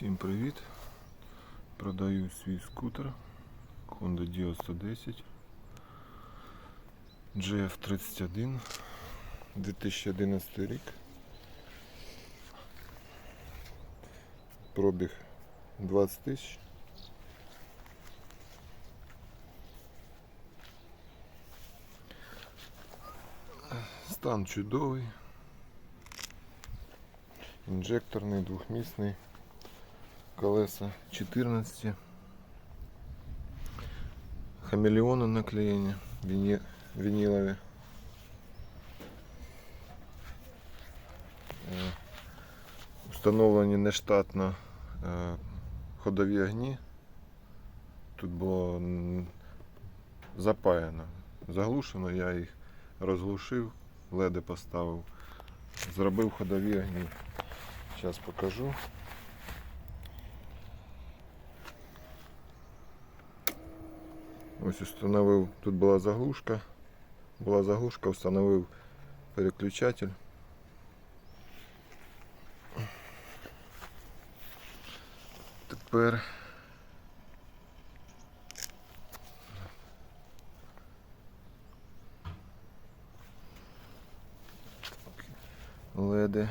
Всім привіт! Продаю свій скутер Honda Dio 110 GF31 2011 рік. Пробіг 20 тисяч. Стан чудовий. Інжекторний, двохмісний колеса 14 хамелеоны наклеєні віні... вінілові Е, встановлені нештатно е, ходові огні тут було запаяно. Заглушено я їх розглушив леди поставив зробив ходові огні. Зараз покажу Ось установив, тут була заглушка. Була заглушка, встановив переключатель. Тепер леди.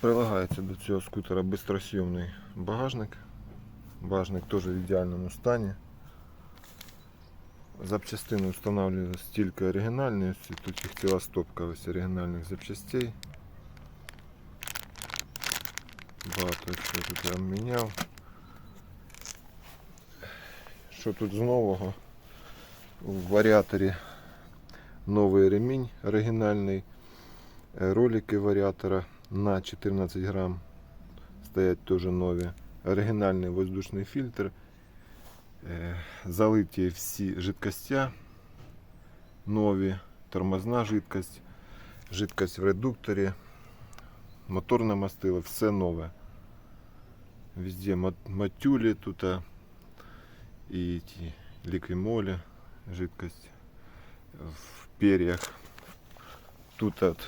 Прилагається до цього скутера бистросйомний багажник. Багажник теж в ідеальному стані. Запчастини встановлюються тільки оригінальні, тут їх ціла стопка ось оригінальних запчастей. Багато що тут я міняв. Що тут з нового? У варіаторі новий ремінь оригінальний, Е, ролики варіатора на 14 грам стоять теж нові. Оригінальний воздушний фільтр. Е, Залиті всі жидкостя нові, тормозна жидкость, жидкость в редукторі, моторне мастило, все нове. Везде мат- матюлі тут а, і ті ліквімолі, жидкость в перьях. Тут от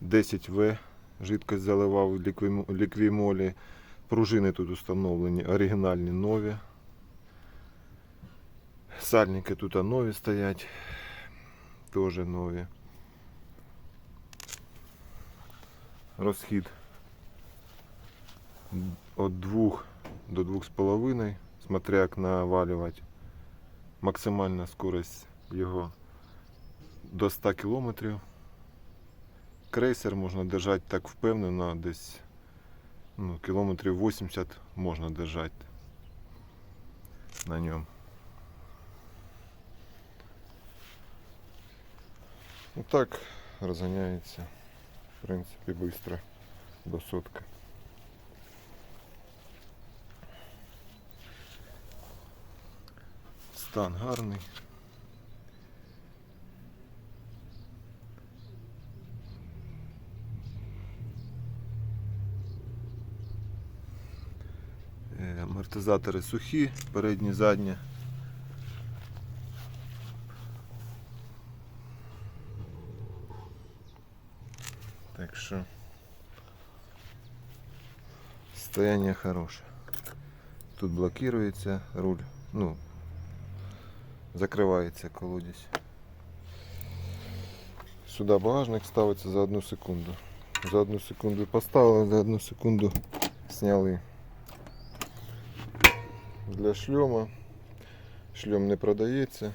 10В жидкость заливав ліквіму- ліквімолі. Пружини тут установлені, оригінальні нові. Сальники тут нові стоять. Теж нові. Розхід від 2 до 2,5, смотря як навалювати. Максимальна скорость його до 100 кілометрів крейсер можна держати так впевнено, десь ну, кілометрів 80 можна держати на ньому. Ну так розганяється, в принципі, швидко до сотки. Стан гарний. Амортизатори сухі, передні, задні. Так що состояние хороше. Тут блокирується руль, ну, закривається колодязь. Сюди багажник ставиться за одну секунду. За одну секунду поставили, за одну секунду сняли для шльома. Шльом не продається,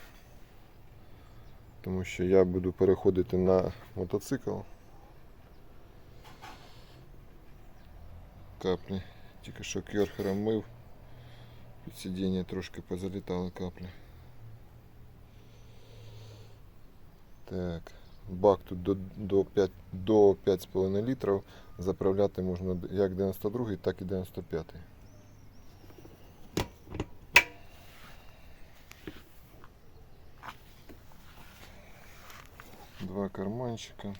тому що я буду переходити на мотоцикл. Каплі. Тільки що кьорхером мив. Під сидіння трошки позалітали каплі. Так. Бак тут до, до 5 до 5,5 літрів. Заправляти можна як 92, так і 95. два карманчика.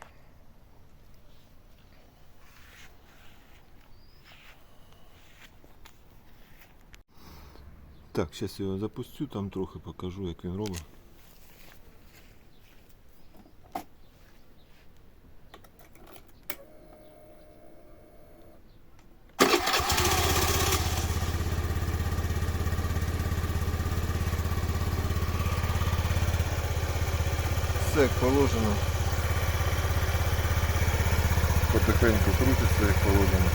Так, сейчас я його запустю, там трохи покажу, як він робить. Все як положено. Потихеньку крутиться, як положено.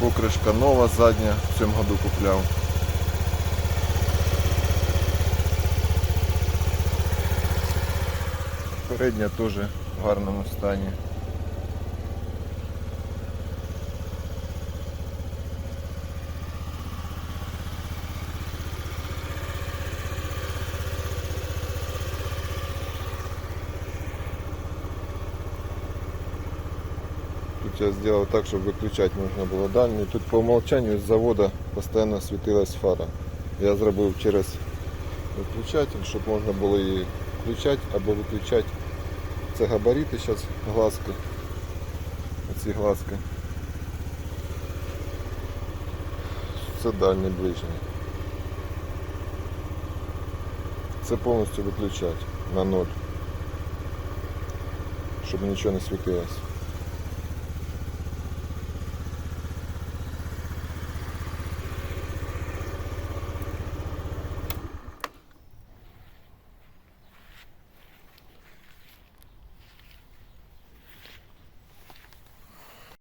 Покришка нова задня, в цьому году купляв. Передня теж в гарному стані. Тут я сделал так, чтобы выключать нужно было дальний. Тут по умолчанию з завода постоянно світилась фара. Я зробив через виключатель, щоб можна було її включати або виключати. Це габарити зараз глазки. Оці глазки. Це дальній ближній. Це повністю виключати на ноль. Щоб нічого не світилось.